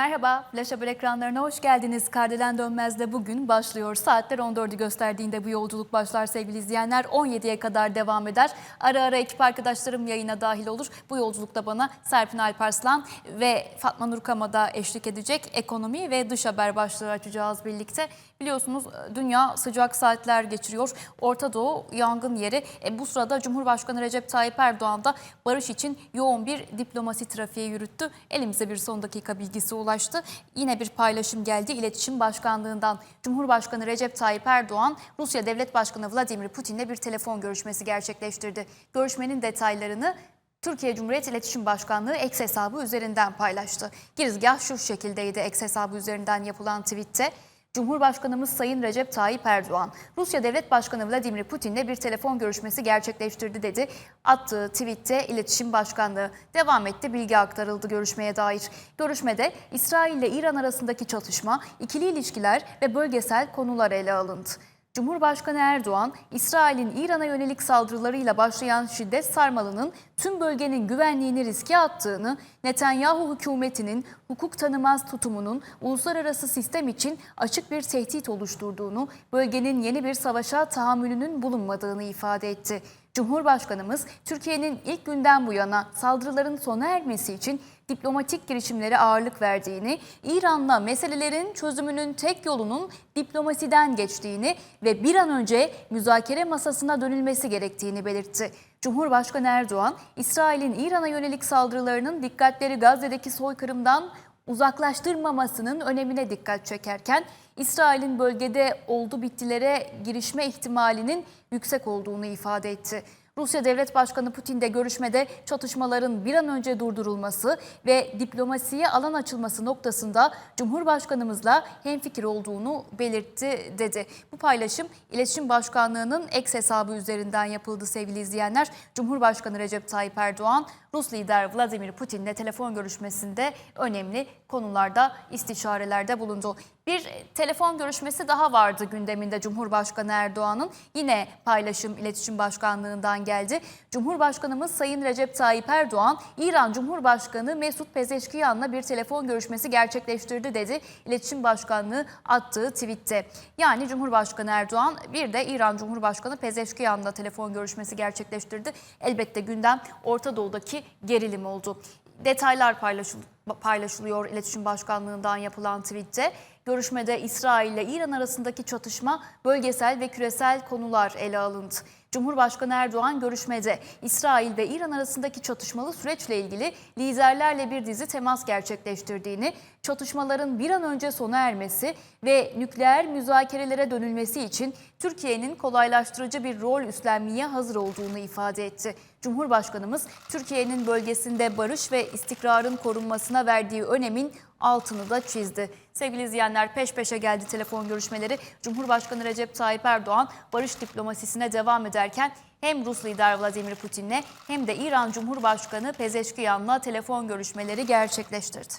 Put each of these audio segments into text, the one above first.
Merhaba, Flash Haber ekranlarına hoş geldiniz. Kardelen Dönmez'de bugün başlıyor. Saatler 14'ü gösterdiğinde bu yolculuk başlar sevgili izleyenler. 17'ye kadar devam eder. Ara ara ekip arkadaşlarım yayına dahil olur. Bu yolculukta bana Serpin Alparslan ve Fatma Nur Kama da eşlik edecek. Ekonomi ve dış haber başlığı açacağız birlikte. Biliyorsunuz dünya sıcak saatler geçiriyor. Orta Doğu yangın yeri. E, bu sırada Cumhurbaşkanı Recep Tayyip Erdoğan da barış için yoğun bir diplomasi trafiği yürüttü. Elimize bir son dakika bilgisi ulaştı. Yine bir paylaşım geldi İletişim Başkanlığından. Cumhurbaşkanı Recep Tayyip Erdoğan, Rusya Devlet Başkanı Vladimir Putin'le bir telefon görüşmesi gerçekleştirdi. Görüşmenin detaylarını Türkiye Cumhuriyet İletişim Başkanlığı X hesabı üzerinden paylaştı. Girizgah şu şekildeydi X hesabı üzerinden yapılan tweette. Cumhurbaşkanımız Sayın Recep Tayyip Erdoğan, Rusya Devlet Başkanı Vladimir Putin'le bir telefon görüşmesi gerçekleştirdi dedi. Attığı tweette İletişim Başkanlığı devam etti, bilgi aktarıldı görüşmeye dair. Görüşmede İsrail ile İran arasındaki çatışma, ikili ilişkiler ve bölgesel konular ele alındı. Cumhurbaşkanı Erdoğan, İsrail'in İran'a yönelik saldırılarıyla başlayan şiddet sarmalının tüm bölgenin güvenliğini riske attığını, Netanyahu hükümetinin hukuk tanımaz tutumunun uluslararası sistem için açık bir tehdit oluşturduğunu, bölgenin yeni bir savaşa tahammülünün bulunmadığını ifade etti. Cumhurbaşkanımız Türkiye'nin ilk günden bu yana saldırıların sona ermesi için diplomatik girişimlere ağırlık verdiğini, İran'la meselelerin çözümünün tek yolunun diplomasiden geçtiğini ve bir an önce müzakere masasına dönülmesi gerektiğini belirtti. Cumhurbaşkanı Erdoğan, İsrail'in İran'a yönelik saldırılarının dikkatleri Gazze'deki soykırımdan uzaklaştırmamasının önemine dikkat çekerken, İsrail'in bölgede oldu bittilere girişme ihtimalinin yüksek olduğunu ifade etti. Rusya Devlet Başkanı Putin de görüşmede çatışmaların bir an önce durdurulması ve diplomasiye alan açılması noktasında Cumhurbaşkanımızla hemfikir olduğunu belirtti dedi. Bu paylaşım İletişim Başkanlığı'nın X hesabı üzerinden yapıldı sevgili izleyenler. Cumhurbaşkanı Recep Tayyip Erdoğan, Rus lider Vladimir Putin'le telefon görüşmesinde önemli konularda istişarelerde bulundu. Bir telefon görüşmesi daha vardı gündeminde Cumhurbaşkanı Erdoğan'ın. Yine paylaşım İletişim Başkanlığı'ndan geldi. Cumhurbaşkanımız Sayın Recep Tayyip Erdoğan, İran Cumhurbaşkanı Mesut Pezeşkiyan'la bir telefon görüşmesi gerçekleştirdi dedi. İletişim Başkanlığı attığı tweette. Yani Cumhurbaşkanı Erdoğan bir de İran Cumhurbaşkanı Pezeşkiyan'la telefon görüşmesi gerçekleştirdi. Elbette gündem Orta Doğu'daki gerilim oldu. Detaylar paylaşıldı paylaşılıyor İletişim Başkanlığı'ndan yapılan tweette. Görüşmede İsrail ile İran arasındaki çatışma bölgesel ve küresel konular ele alındı. Cumhurbaşkanı Erdoğan görüşmede İsrail ve İran arasındaki çatışmalı süreçle ilgili liderlerle bir dizi temas gerçekleştirdiğini, çatışmaların bir an önce sona ermesi ve nükleer müzakerelere dönülmesi için Türkiye'nin kolaylaştırıcı bir rol üstlenmeye hazır olduğunu ifade etti. Cumhurbaşkanımız Türkiye'nin bölgesinde barış ve istikrarın korunmasına verdiği önemin altını da çizdi. Sevgili izleyenler peş peşe geldi telefon görüşmeleri. Cumhurbaşkanı Recep Tayyip Erdoğan barış diplomasisine devam ederken hem Rus lider Vladimir Putin'le hem de İran Cumhurbaşkanı Pezeşkiyan'la telefon görüşmeleri gerçekleştirdi.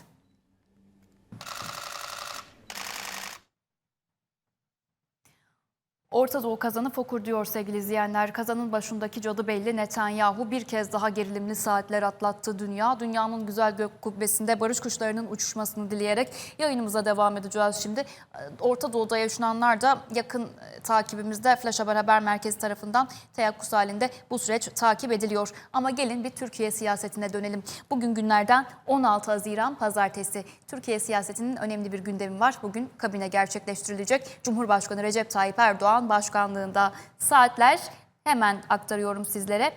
Orta Doğu kazanı fokur diyor sevgili izleyenler. Kazanın başındaki cadı belli Netanyahu bir kez daha gerilimli saatler atlattı dünya. Dünyanın güzel gök kubbesinde barış kuşlarının uçuşmasını dileyerek yayınımıza devam edeceğiz şimdi. Orta Doğu'da yaşananlar da yakın takibimizde Flash Haber Haber Merkezi tarafından teyakkuz halinde bu süreç takip ediliyor. Ama gelin bir Türkiye siyasetine dönelim. Bugün günlerden 16 Haziran Pazartesi. Türkiye siyasetinin önemli bir gündemi var. Bugün kabine gerçekleştirilecek. Cumhurbaşkanı Recep Tayyip Erdoğan Başkanlığında saatler hemen aktarıyorum sizlere.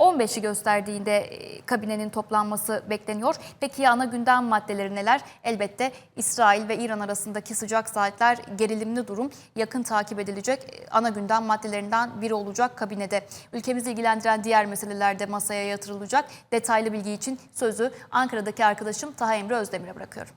15'i gösterdiğinde e, kabinenin toplanması bekleniyor. Peki ana gündem maddeleri neler? Elbette İsrail ve İran arasındaki sıcak saatler gerilimli durum yakın takip edilecek e, ana gündem maddelerinden biri olacak kabinede. Ülkemizi ilgilendiren diğer meseleler de masaya yatırılacak. Detaylı bilgi için sözü Ankara'daki arkadaşım Taha Emre Özdemir'e bırakıyorum.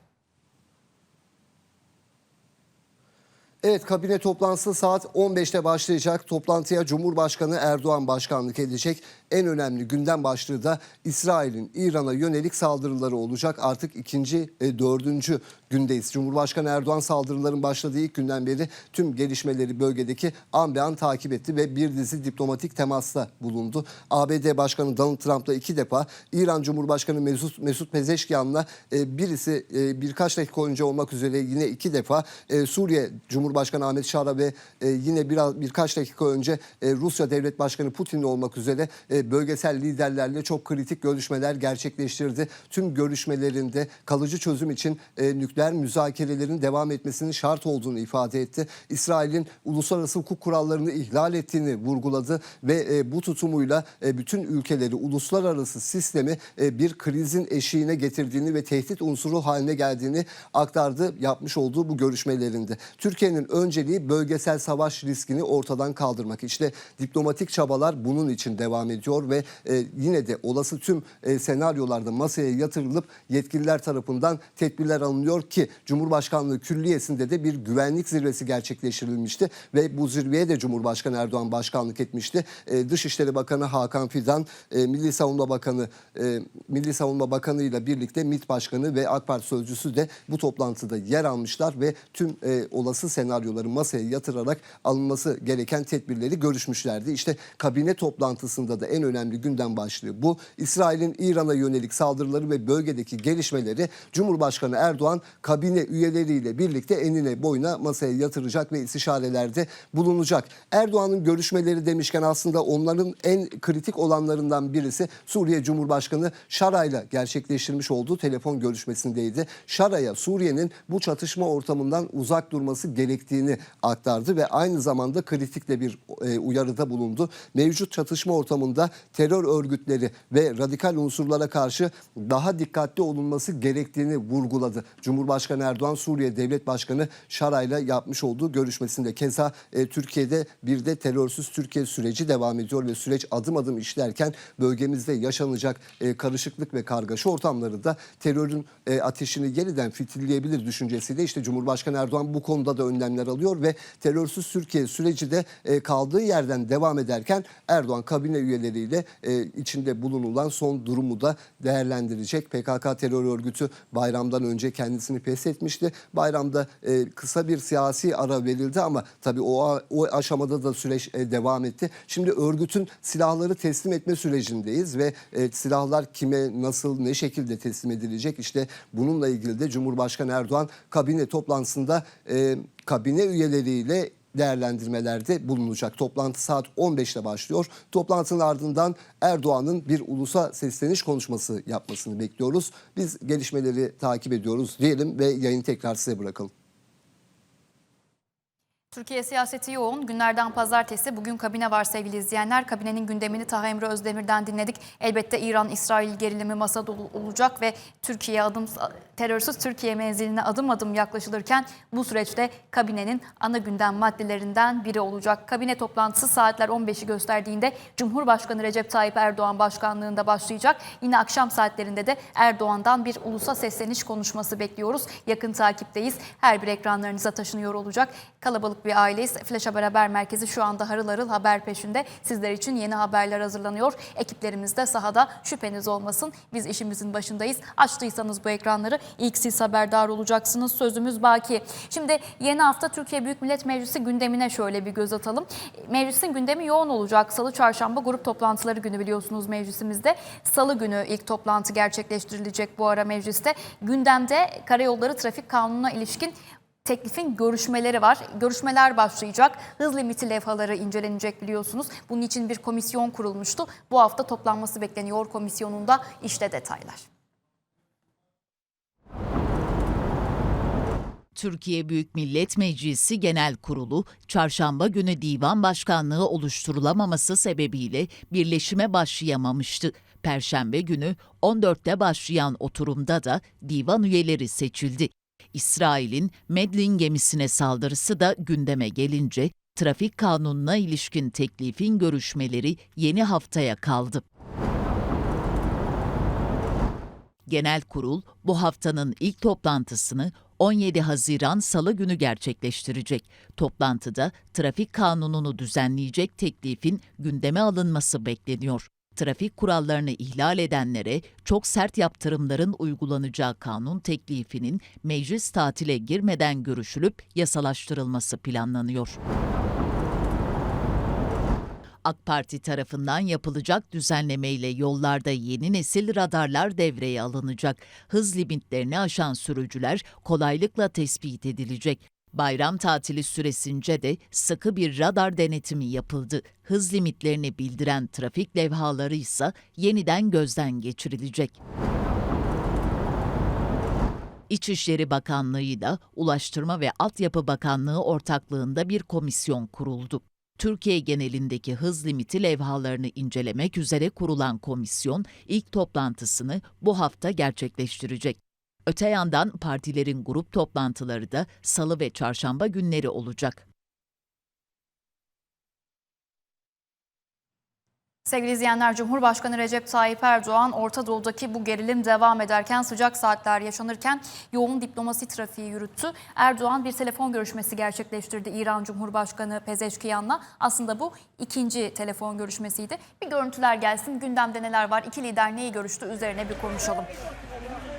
Evet kabine toplantısı saat 15'te başlayacak. Toplantıya Cumhurbaşkanı Erdoğan başkanlık edecek. En önemli gündem başlığı da İsrail'in İran'a yönelik saldırıları olacak. Artık ikinci, e, dördüncü gündeyiz. Cumhurbaşkanı Erdoğan saldırıların başladığı ilk günden beri tüm gelişmeleri bölgedeki an be an takip etti ve bir dizi diplomatik temasta bulundu. ABD Başkanı Donald Trump'la iki defa İran Cumhurbaşkanı Mesut, Mesut Pezeşkian'la e, birisi e, birkaç dakika önce olmak üzere yine iki defa e, Suriye Cumhurbaşkanı Ahmet Şara ve e, yine biraz birkaç dakika önce e, Rusya Devlet Başkanı Putin'le olmak üzere e, bölgesel liderlerle çok kritik görüşmeler gerçekleştirdi. Tüm görüşmelerinde kalıcı çözüm için e, nükleer müzakerelerin devam etmesinin şart olduğunu ifade etti. İsrail'in uluslararası hukuk kurallarını ihlal ettiğini vurguladı ve e, bu tutumuyla e, bütün ülkeleri uluslararası sistemi e, bir krizin eşiğine getirdiğini ve tehdit unsuru haline geldiğini aktardı yapmış olduğu bu görüşmelerinde. Türkiye'nin önceliği bölgesel savaş riskini ortadan kaldırmak. İşte diplomatik çabalar bunun için devam ediyor ve e, yine de olası tüm e, senaryolarda masaya yatırılıp yetkililer tarafından tedbirler alınıyor ki Cumhurbaşkanlığı Külliyesi'nde de bir güvenlik zirvesi gerçekleştirilmişti ve bu zirveye de Cumhurbaşkanı Erdoğan başkanlık etmişti. E, Dışişleri Bakanı Hakan Fidan, e, Milli Savunma Bakanı e, Milli Savunma Bakanı ile birlikte MİT Başkanı ve AK Parti sözcüsü de bu toplantıda yer almışlar ve tüm e, olası senaryoları masaya yatırarak alınması gereken tedbirleri görüşmüşlerdi. İşte kabine toplantısında da en önemli gündem başlığı bu. İsrail'in İran'a yönelik saldırıları ve bölgedeki gelişmeleri Cumhurbaşkanı Erdoğan kabine üyeleriyle birlikte enine boyuna masaya yatıracak ve istişarelerde bulunacak. Erdoğan'ın görüşmeleri demişken aslında onların en kritik olanlarından birisi Suriye Cumhurbaşkanı Şara'yla gerçekleştirmiş olduğu telefon görüşmesindeydi. Şara'ya Suriye'nin bu çatışma ortamından uzak durması gerektiğini aktardı ve aynı zamanda kritik de bir e, uyarıda bulundu. Mevcut çatışma ortamında terör örgütleri ve radikal unsurlara karşı daha dikkatli olunması gerektiğini vurguladı. Cumhurbaşkanı Erdoğan Suriye Devlet Başkanı Şara'yla yapmış olduğu görüşmesinde. Keza e, Türkiye'de bir de terörsüz Türkiye süreci devam ediyor ve süreç adım adım işlerken bölgemizde yaşanacak e, karışıklık ve kargaşa ortamları da terörün e, ateşini yeniden fitilleyebilir düşüncesiyle işte Cumhurbaşkanı Erdoğan bu konuda da önlemler alıyor ve terörsüz Türkiye süreci de e, kaldığı yerden devam ederken Erdoğan kabine üyeleriyle e, içinde bulunulan son durumu da değerlendirecek. PKK terör örgütü bayramdan önce kendisini pes etmişti. Bayramda e, kısa bir siyasi ara verildi ama tabii o, o aşamada da süreç e, devam etti. Şimdi örgütün silahları teslim etme sürecindeyiz ve e, silahlar kime, nasıl, ne şekilde teslim edilecek? İşte bununla ilgili de Cumhurbaşkanı Erdoğan kabine toplantısında e, kabine üyeleriyle değerlendirmelerde bulunacak. Toplantı saat 15'te başlıyor. Toplantının ardından Erdoğan'ın bir ulusa sesleniş konuşması yapmasını bekliyoruz. Biz gelişmeleri takip ediyoruz diyelim ve yayını tekrar size bırakalım. Türkiye siyaseti yoğun. Günlerden pazartesi bugün kabine var sevgili izleyenler. Kabinenin gündemini Taha Emre Özdemir'den dinledik. Elbette İran-İsrail gerilimi masada ol- olacak ve Türkiye adım terörsüz Türkiye menziline adım adım yaklaşılırken bu süreçte kabinenin ana gündem maddelerinden biri olacak. Kabine toplantısı saatler 15'i gösterdiğinde Cumhurbaşkanı Recep Tayyip Erdoğan başkanlığında başlayacak. Yine akşam saatlerinde de Erdoğan'dan bir ulusa sesleniş konuşması bekliyoruz. Yakın takipteyiz. Her bir ekranlarınıza taşınıyor olacak. Bir aileyiz. Flash Haber Haber Merkezi şu anda harıl harıl haber peşinde. Sizler için yeni haberler hazırlanıyor. Ekiplerimiz de sahada şüpheniz olmasın. Biz işimizin başındayız. Açtıysanız bu ekranları ilk siz haberdar olacaksınız. Sözümüz baki. Şimdi yeni hafta Türkiye Büyük Millet Meclisi gündemine şöyle bir göz atalım. Meclisin gündemi yoğun olacak. Salı, çarşamba grup toplantıları günü biliyorsunuz meclisimizde. Salı günü ilk toplantı gerçekleştirilecek bu ara mecliste. Gündemde Karayolları Trafik Kanunu'na ilişkin teklifin görüşmeleri var. Görüşmeler başlayacak. Hız limiti levhaları incelenecek biliyorsunuz. Bunun için bir komisyon kurulmuştu. Bu hafta toplanması bekleniyor komisyonunda. İşte detaylar. Türkiye Büyük Millet Meclisi Genel Kurulu, çarşamba günü divan başkanlığı oluşturulamaması sebebiyle birleşime başlayamamıştı. Perşembe günü 14'te başlayan oturumda da divan üyeleri seçildi. İsrail'in Medlin gemisine saldırısı da gündeme gelince trafik kanununa ilişkin teklifin görüşmeleri yeni haftaya kaldı. Genel Kurul bu haftanın ilk toplantısını 17 Haziran Salı günü gerçekleştirecek. Toplantıda trafik kanununu düzenleyecek teklifin gündeme alınması bekleniyor. Trafik kurallarını ihlal edenlere çok sert yaptırımların uygulanacağı kanun teklifinin meclis tatile girmeden görüşülüp yasalaştırılması planlanıyor. AK Parti tarafından yapılacak düzenlemeyle yollarda yeni nesil radarlar devreye alınacak. Hız limitlerini aşan sürücüler kolaylıkla tespit edilecek. Bayram tatili süresince de sıkı bir radar denetimi yapıldı. Hız limitlerini bildiren trafik levhaları ise yeniden gözden geçirilecek. İçişleri Bakanlığı ile Ulaştırma ve Altyapı Bakanlığı ortaklığında bir komisyon kuruldu. Türkiye genelindeki hız limiti levhalarını incelemek üzere kurulan komisyon ilk toplantısını bu hafta gerçekleştirecek. Öte yandan partilerin grup toplantıları da salı ve çarşamba günleri olacak. Sevgili izleyenler, Cumhurbaşkanı Recep Tayyip Erdoğan, Orta Doğu'daki bu gerilim devam ederken, sıcak saatler yaşanırken yoğun diplomasi trafiği yürüttü. Erdoğan bir telefon görüşmesi gerçekleştirdi İran Cumhurbaşkanı Pezeşkiyan'la. Aslında bu ikinci telefon görüşmesiydi. Bir görüntüler gelsin, gündemde neler var, iki lider neyi görüştü üzerine bir konuşalım.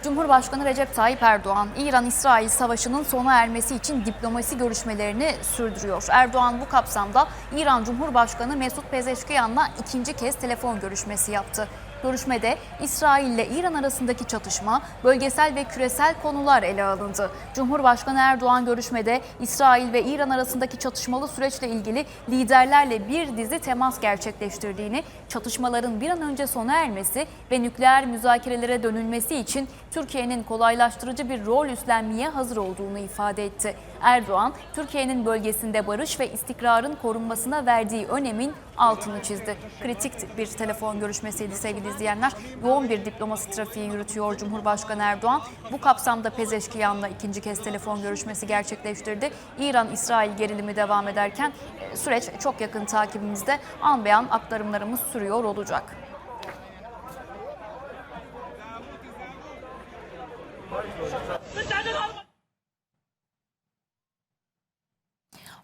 Cumhurbaşkanı Recep Tayyip Erdoğan, İran-İsrail savaşının sona ermesi için diplomasi görüşmelerini sürdürüyor. Erdoğan bu kapsamda İran Cumhurbaşkanı Mesut Pezeşkiyan'la ikinci kez telefon görüşmesi yaptı. Görüşmede İsrail ile İran arasındaki çatışma, bölgesel ve küresel konular ele alındı. Cumhurbaşkanı Erdoğan görüşmede İsrail ve İran arasındaki çatışmalı süreçle ilgili liderlerle bir dizi temas gerçekleştirdiğini, çatışmaların bir an önce sona ermesi ve nükleer müzakerelere dönülmesi için Türkiye'nin kolaylaştırıcı bir rol üstlenmeye hazır olduğunu ifade etti. Erdoğan, Türkiye'nin bölgesinde barış ve istikrarın korunmasına verdiği önemin altını çizdi. Kritik bir telefon görüşmesiydi sevgili izleyenler. Yoğun bir diplomasi trafiği yürütüyor Cumhurbaşkanı Erdoğan. Bu kapsamda Pezeşkiyan'la ikinci kez telefon görüşmesi gerçekleştirdi. İran-İsrail gerilimi devam ederken e, süreç çok yakın takibimizde an beyan aktarımlarımız sürüyor olacak.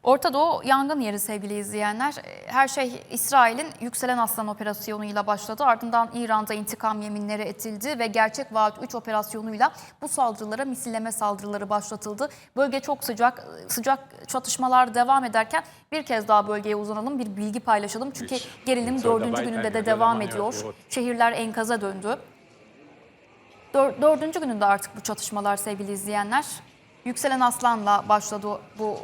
Orta Doğu yangın yeri sevgili izleyenler. E, Her şey İsrail'in Yükselen Aslan operasyonuyla başladı. Ardından İran'da intikam yeminleri edildi ve Gerçek Vaat 3 operasyonuyla bu saldırılara misilleme saldırıları başlatıldı. Bölge çok sıcak, sıcak çatışmalar devam ederken bir kez daha bölgeye uzanalım, bir bilgi paylaşalım. Çünkü gerilim dördüncü gününde de devam ediyor. Şehirler enkaza döndü. Dör- dördüncü gününde artık bu çatışmalar sevgili izleyenler. Yükselen Aslan'la başladı bu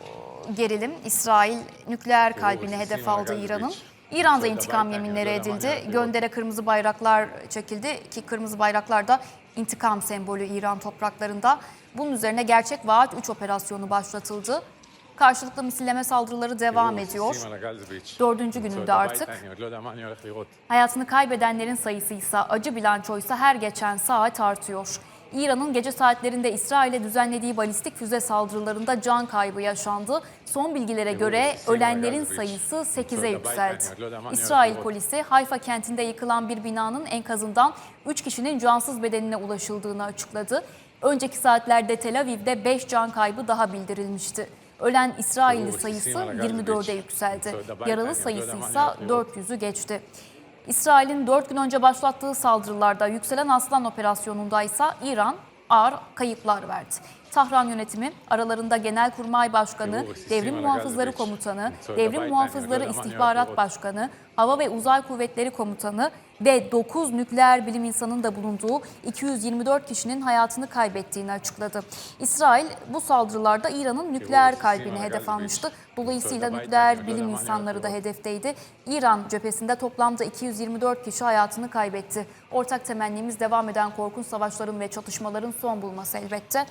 gerilim. İsrail nükleer kalbini hedef aldı İran'ın. İran'da intikam yeminleri edildi. Göndere kırmızı bayraklar çekildi ki kırmızı bayraklar da intikam sembolü İran topraklarında. Bunun üzerine Gerçek Vaat 3 operasyonu başlatıldı. Karşılıklı misilleme saldırıları devam ediyor. Dördüncü gününde artık. Hayatını kaybedenlerin sayısı ise acı bilançoysa her geçen saat artıyor. İran'ın gece saatlerinde İsrail'e düzenlediği balistik füze saldırılarında can kaybı yaşandı. Son bilgilere göre ölenlerin sayısı 8'e yükseldi. İsrail polisi Hayfa kentinde yıkılan bir binanın enkazından 3 kişinin cansız bedenine ulaşıldığını açıkladı. Önceki saatlerde Tel Aviv'de 5 can kaybı daha bildirilmişti. Ölen İsrailli sayısı 24'e yükseldi. Yaralı sayısı ise 400'ü geçti. İsrail'in 4 gün önce başlattığı saldırılarda yükselen Aslan operasyonunda ise İran ağır kayıplar verdi. Tahran yönetimi aralarında Genelkurmay Başkanı, Devrim Muhafızları Komutanı, Devrim Muhafızları İstihbarat Başkanı, Hava ve Uzay Kuvvetleri Komutanı ve 9 nükleer bilim insanının da bulunduğu 224 kişinin hayatını kaybettiğini açıkladı. İsrail bu saldırılarda İran'ın nükleer kalbini hedef almıştı. Dolayısıyla nükleer bilim insanları da hedefteydi. İran cephesinde toplamda 224 kişi hayatını kaybetti. Ortak temennimiz devam eden korkunç savaşların ve çatışmaların son bulması elbette.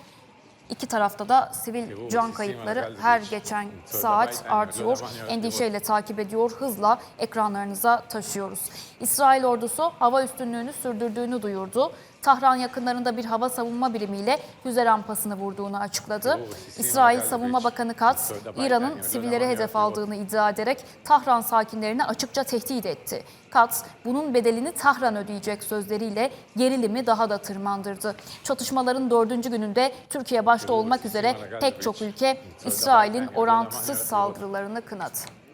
İki tarafta da sivil can kayıpları her geçen saat artıyor. Endişeyle takip ediyor, hızla ekranlarınıza taşıyoruz. İsrail ordusu hava üstünlüğünü sürdürdüğünü duyurdu. Tahran yakınlarında bir hava savunma birimiyle füze rampasını vurduğunu açıkladı. İsrail Savunma Bakanı Katz, İran'ın sivilleri hedef aldığını iddia ederek Tahran sakinlerini açıkça tehdit etti. Katz, bunun bedelini Tahran ödeyecek sözleriyle gerilimi daha da tırmandırdı. Çatışmaların dördüncü gününde Türkiye başta olmak üzere pek çok ülke İsrail'in orantısız saldırılarını kınadı.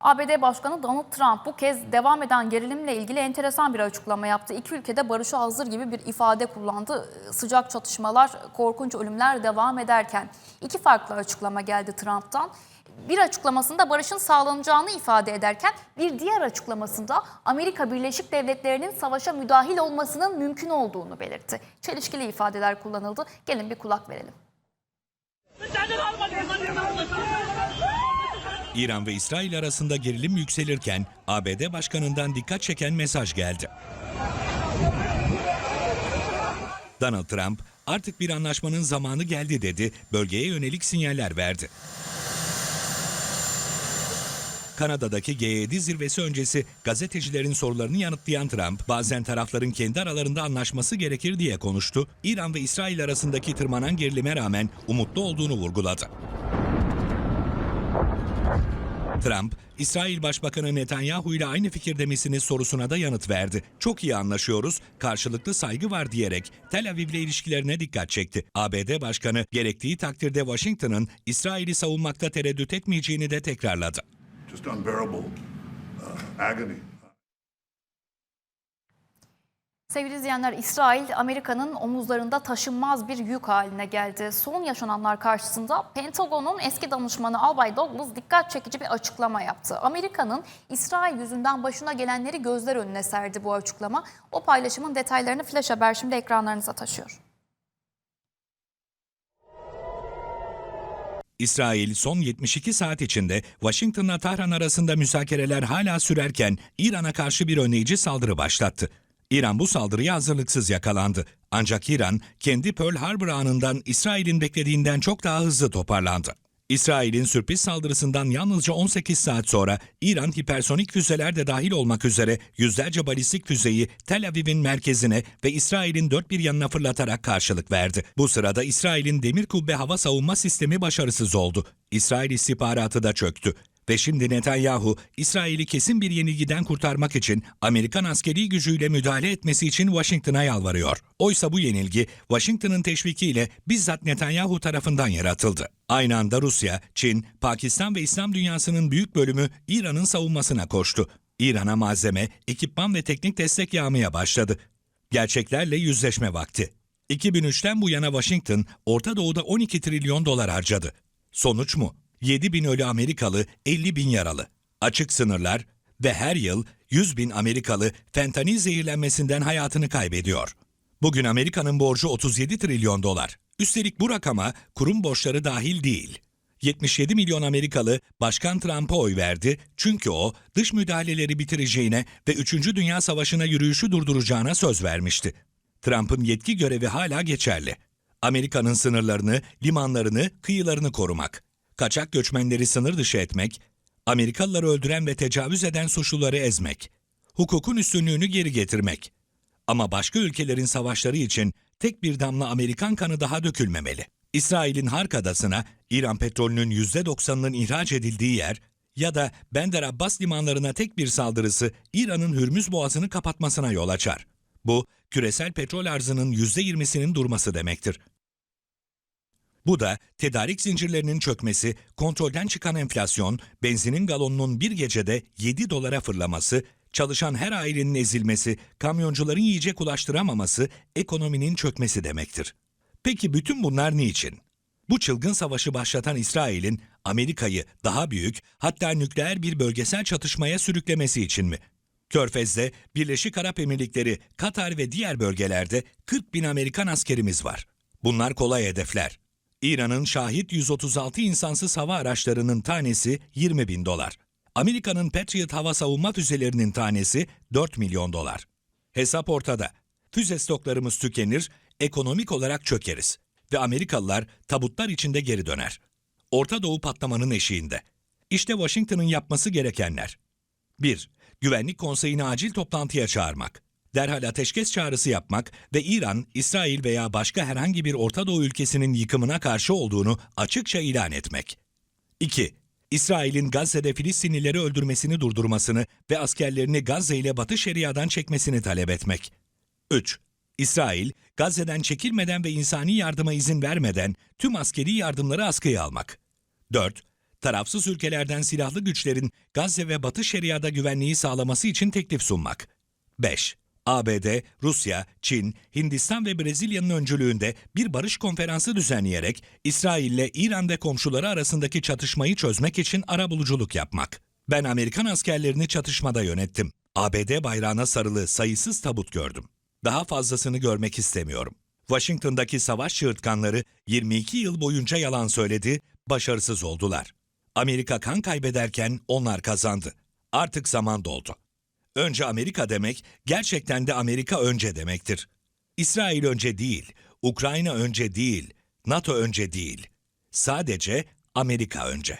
ABD Başkanı Donald Trump bu kez devam eden gerilimle ilgili enteresan bir açıklama yaptı. İki ülkede barışa hazır gibi bir ifade kullandı. Sıcak çatışmalar, korkunç ölümler devam ederken iki farklı açıklama geldi Trump'tan. Bir açıklamasında barışın sağlanacağını ifade ederken bir diğer açıklamasında Amerika Birleşik Devletleri'nin savaşa müdahil olmasının mümkün olduğunu belirtti. Çelişkili ifadeler kullanıldı. Gelin bir kulak verelim. İran ve İsrail arasında gerilim yükselirken ABD Başkanı'ndan dikkat çeken mesaj geldi. Donald Trump artık bir anlaşmanın zamanı geldi dedi, bölgeye yönelik sinyaller verdi. Kanada'daki G7 zirvesi öncesi gazetecilerin sorularını yanıtlayan Trump, bazen tarafların kendi aralarında anlaşması gerekir diye konuştu. İran ve İsrail arasındaki tırmanan gerilime rağmen umutlu olduğunu vurguladı. Trump, İsrail Başbakanı Netanyahu ile aynı fikirde misiniz sorusuna da yanıt verdi. Çok iyi anlaşıyoruz, karşılıklı saygı var diyerek Tel Aviv ile ilişkilerine dikkat çekti. ABD Başkanı gerektiği takdirde Washington'ın İsrail'i savunmakta tereddüt etmeyeceğini de tekrarladı. just unbearable uh, agony. Sevgili izleyenler, İsrail Amerika'nın omuzlarında taşınmaz bir yük haline geldi. Son yaşananlar karşısında Pentagon'un eski danışmanı Albay Douglas dikkat çekici bir açıklama yaptı. Amerika'nın İsrail yüzünden başına gelenleri gözler önüne serdi bu açıklama. O paylaşımın detaylarını Flash Haber şimdi ekranlarınıza taşıyor. İsrail son 72 saat içinde Washington'la Tahran arasında müzakereler hala sürerken İran'a karşı bir önleyici saldırı başlattı. İran bu saldırıya hazırlıksız yakalandı. Ancak İran kendi Pearl Harbor anından İsrail'in beklediğinden çok daha hızlı toparlandı. İsrail'in sürpriz saldırısından yalnızca 18 saat sonra İran hipersonik füzeler de dahil olmak üzere yüzlerce balistik füzeyi Tel Aviv'in merkezine ve İsrail'in dört bir yanına fırlatarak karşılık verdi. Bu sırada İsrail'in demir kubbe hava savunma sistemi başarısız oldu. İsrail istihbaratı da çöktü. Ve şimdi Netanyahu, İsrail'i kesin bir yenilgiden kurtarmak için Amerikan askeri gücüyle müdahale etmesi için Washington'a yalvarıyor. Oysa bu yenilgi Washington'ın teşvikiyle bizzat Netanyahu tarafından yaratıldı. Aynı anda Rusya, Çin, Pakistan ve İslam dünyasının büyük bölümü İran'ın savunmasına koştu. İran'a malzeme, ekipman ve teknik destek yağmaya başladı. Gerçeklerle yüzleşme vakti. 2003'ten bu yana Washington, Orta Doğu'da 12 trilyon dolar harcadı. Sonuç mu? 7 bin ölü Amerikalı, 50 bin yaralı. Açık sınırlar ve her yıl 100 bin Amerikalı fentanil zehirlenmesinden hayatını kaybediyor. Bugün Amerika'nın borcu 37 trilyon dolar. Üstelik bu rakama kurum borçları dahil değil. 77 milyon Amerikalı Başkan Trump'a oy verdi çünkü o dış müdahaleleri bitireceğine ve 3. Dünya Savaşı'na yürüyüşü durduracağına söz vermişti. Trump'ın yetki görevi hala geçerli. Amerika'nın sınırlarını, limanlarını, kıyılarını korumak, kaçak göçmenleri sınır dışı etmek, Amerikalıları öldüren ve tecavüz eden suçluları ezmek, hukukun üstünlüğünü geri getirmek. Ama başka ülkelerin savaşları için tek bir damla Amerikan kanı daha dökülmemeli. İsrail'in Hark Adası'na İran petrolünün %90'ının ihraç edildiği yer ya da Bender Abbas limanlarına tek bir saldırısı İran'ın Hürmüz Boğazı'nı kapatmasına yol açar. Bu, küresel petrol arzının %20'sinin durması demektir. Bu da tedarik zincirlerinin çökmesi, kontrolden çıkan enflasyon, benzinin galonunun bir gecede 7 dolara fırlaması, çalışan her ailenin ezilmesi, kamyoncuların yiyecek ulaştıramaması, ekonominin çökmesi demektir. Peki bütün bunlar niçin? Bu çılgın savaşı başlatan İsrail'in Amerika'yı daha büyük hatta nükleer bir bölgesel çatışmaya sürüklemesi için mi? Körfez'de, Birleşik Arap Emirlikleri, Katar ve diğer bölgelerde 40 bin Amerikan askerimiz var. Bunlar kolay hedefler. İran'ın Şahit 136 insansız hava araçlarının tanesi 20 bin dolar. Amerika'nın Patriot hava savunma füzelerinin tanesi 4 milyon dolar. Hesap ortada. Füze stoklarımız tükenir, ekonomik olarak çökeriz ve Amerikalılar tabutlar içinde geri döner. Orta Doğu patlamanın eşiğinde. İşte Washington'ın yapması gerekenler. 1. Güvenlik Konseyi'ni acil toplantıya çağırmak. Derhal ateşkes çağrısı yapmak ve İran, İsrail veya başka herhangi bir Orta Doğu ülkesinin yıkımına karşı olduğunu açıkça ilan etmek. 2. İsrail'in Gazze'de Filistinlileri öldürmesini durdurmasını ve askerlerini Gazze ile Batı Şeria'dan çekmesini talep etmek. 3. İsrail, Gazze'den çekilmeden ve insani yardıma izin vermeden tüm askeri yardımları askıya almak. 4. Tarafsız ülkelerden silahlı güçlerin Gazze ve Batı Şeria'da güvenliği sağlaması için teklif sunmak. 5. ABD, Rusya, Çin, Hindistan ve Brezilya'nın öncülüğünde bir barış konferansı düzenleyerek İsrail ile İran ve komşuları arasındaki çatışmayı çözmek için arabuluculuk yapmak. Ben Amerikan askerlerini çatışmada yönettim. ABD bayrağına sarılı sayısız tabut gördüm. Daha fazlasını görmek istemiyorum. Washington'daki savaş çığırtkanları 22 yıl boyunca yalan söyledi, başarısız oldular. Amerika kan kaybederken onlar kazandı. Artık zaman doldu. Önce Amerika demek gerçekten de Amerika önce demektir. İsrail önce değil, Ukrayna önce değil, NATO önce değil. Sadece Amerika önce.